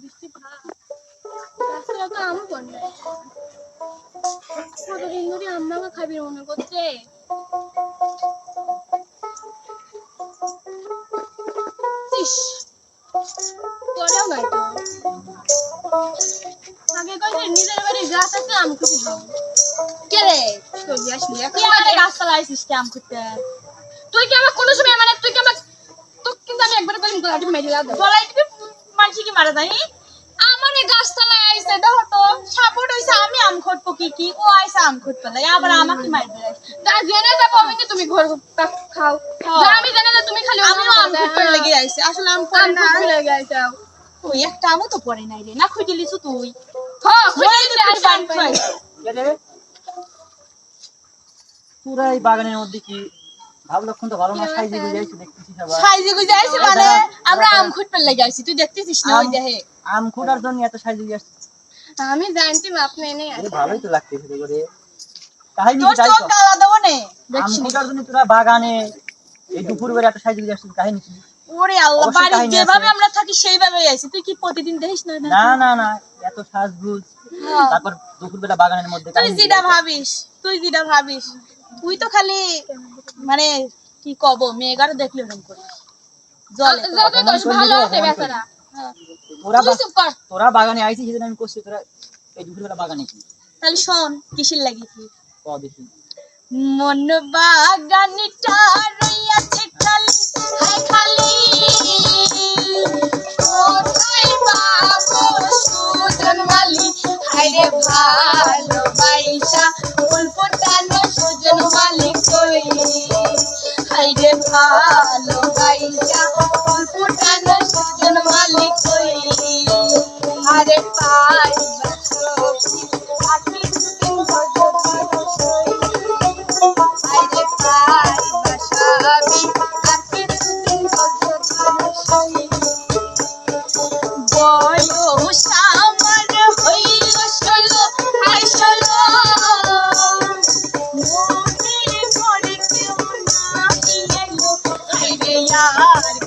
বৃষ্টি রাস্তায় তো আমও পড়ে কতদিন ধরে আম্মাকে খাবি মনে করছে। পরেও নাই তো। আগে কইছে নিজের বাড়ি গাছ আছে আম খুবই খাও কে রে? তুই আমাদের গাছটা লাগাইছিস কি আম করতে তুই কি আমার কোনো সময় মানে তুই কি আমার তো কিন্তু আমি একবার করে গলাটি মেরে দিবি মানুষ কি মারা যায়? আমার এই গাছতলায় আইছে দেখো তো সাপোর্ট হইছে আমি আম খটবো কি কি? ও আইছে আম লাগে আবার আমাকে মারি দিলাই যা জেনে যাব আমি যে তুমি ঘর খাও। হ্যাঁ। যা আমি জানি না তুমি খালি আমিও আম খটবার লেগে আইছে আসলে আম পড়ে না লেগে যাও ওই একটা আমও তো পড়ে নাই রে না খুঁজে লিছু তুই? হ্যাঁ খুঁজে আর পাই। পাই। পুরা এই বাগানের মধ্যে কি সাইজে গুজে আইছে মানে? আমরা আম খুঁটবার লেগে আইছি তুই দেখতেছিস না ওই দেহে আম খোঁড়ার জন্য এত সাইজে গুজে আসছে আমি জানতাম আপনি এনে আরে ভালোই তো লাগতেছে করে কাহিনী তোর তাই তো? কালা দেবো নে আম দেখছিস? জন্য তোরা বাগানে এই দুপুর বেলা এত সাইজে গুজে আসছে কাহিনী কি? ওরে আল্লাহ বাড়ি যেভাবে আমরা থাকি সেইভাবেই আইছি। তুই কি প্রতিদিন দেখিস না না না না এত সাজগুজ। হ্যাঁ। তারপর দুপুর বেলা বাগানের মধ্যে তুই যেটা ভাবিস তুই যেটা ভাবিস তুই তো খালি মানে কি কব মেয়েগারও দেখলে জলে ভালো আছে বেচারা। তোরা চুপ কর। তোরা বাগানে আইছিস সেদিন আমি করছি তোরা এই দুপুর বাগানে কি? তাহলে শোন কিসের লাগি কি? ক দেখি। মন বাগানটা রইয়াছে খালি খালি। কোথায় পাবো সুজন মালি হায় রে ভালোবাসা Bye. 呀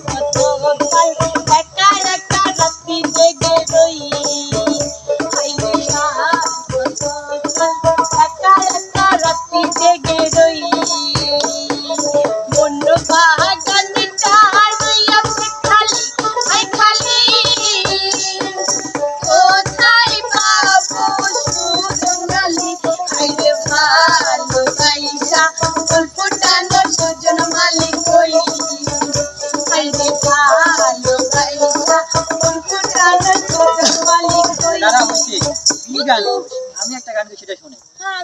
আমি একটা গান সেটা শুনে। হ্যাঁ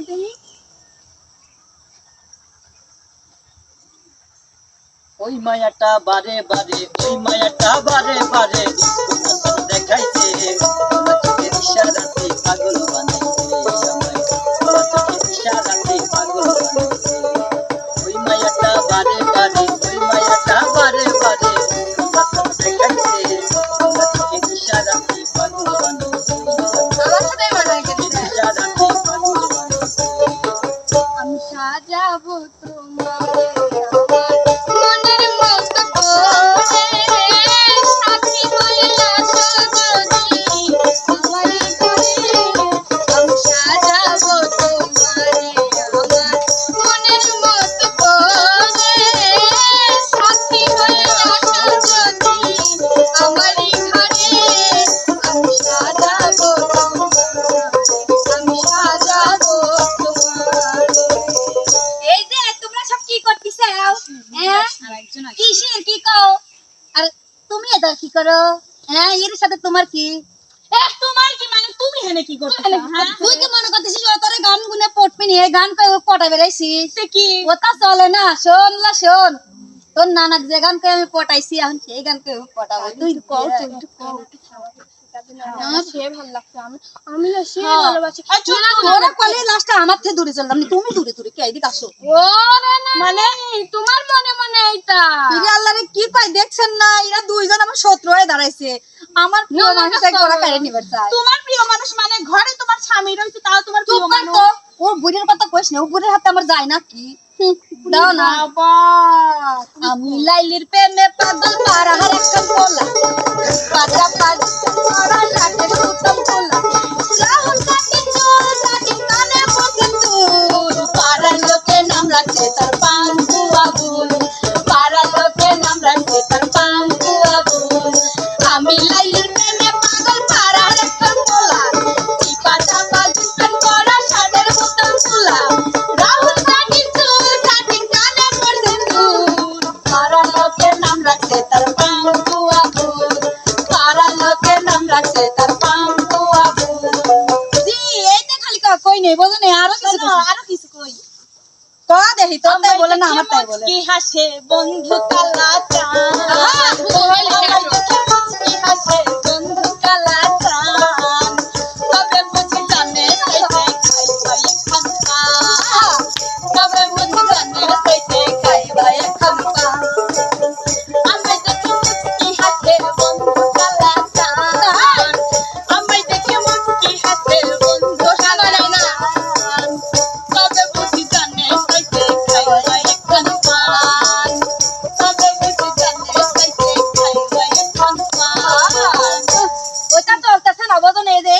ওই মায়াটা বারে বারে ওই মায়াটা বারে বারে। করো। হ্যাঁ এর সাথে তোমার কি? তোমার কি মানে তুমি হেনে কি হ্যাঁ? তুই কি মনে করতেছিস ও তোর গান গুনে গান পটা সে কি? ওটা চলে না শোন লা শোন। তোর নানাক যে গান আমি পটাইছি এখন সেই গান পটাবো। তুই কও তুই কও। সে ভালো লাগছে। আমি আমি না সে। ভালোবাসি। এই চুপ না তোরা কলে লাস্টে আমার থেকে দূরে চললাম তুমি দূরে দূরে। কে? এদিকে আসো। ওরে মানে তোমার মনে মনে এইটা। ইরে আল্লাহ রে কি কয়? দেখছেন না এরা দুইজন আমার শত্রু হয়ে দাঁড়াইছে। আমার প্রিয় মানুষ এক না, গোড়া নিবার চায়। তোমার প্রিয় মানুষ মানে ঘরে তোমার স্বামী রয়েছে তাও তোমার প্রিয় মানুষ। বুড়ির কথা না ও বুড়ির হাতে আমার যায় না কি? দাও না। আমি লাইলির প্রেমে পাগল পাড়া হারে পোলা পাড়া পাড়া লাগে সুতম পোলা আমার তাই বলে। হাসে বন্ধু কালা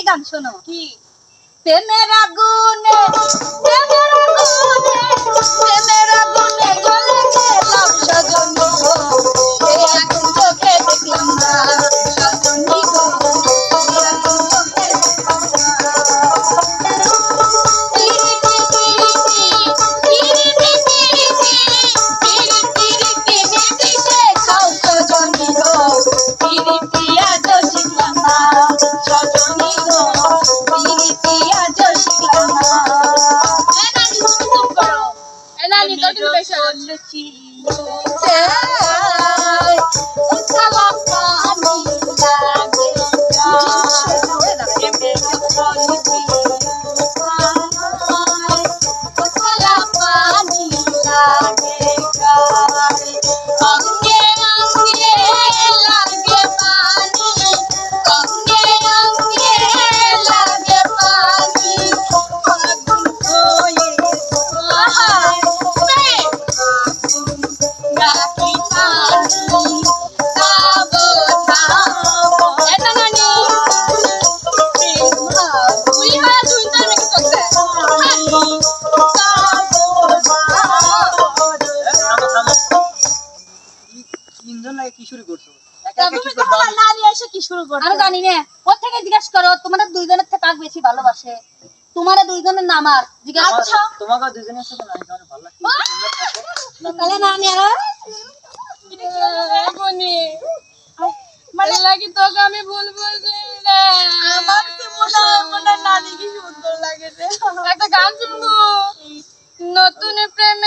গান শোনো। কি? প্রেমের আগুনে প্রেমের আগুনে প্রেমের আগুনে গলে গেলাম শুরু আমি জানি না। জিজ্ঞেস করো? তোমাদের দুইজনের থেকে কাক বেশি ভালোবাসে। তোমার দুইজনের নাম আর। জিজ্ঞেস করো। তোমাকে দুইজনের সাথে নাই ভালো লাগে তাহলে না আমি আর মানে লাগি আমি ভুল বলছি আমার তো নানি কি সুন্দর লাগে রে। একটা গান শুনব? নতুন প্রেমে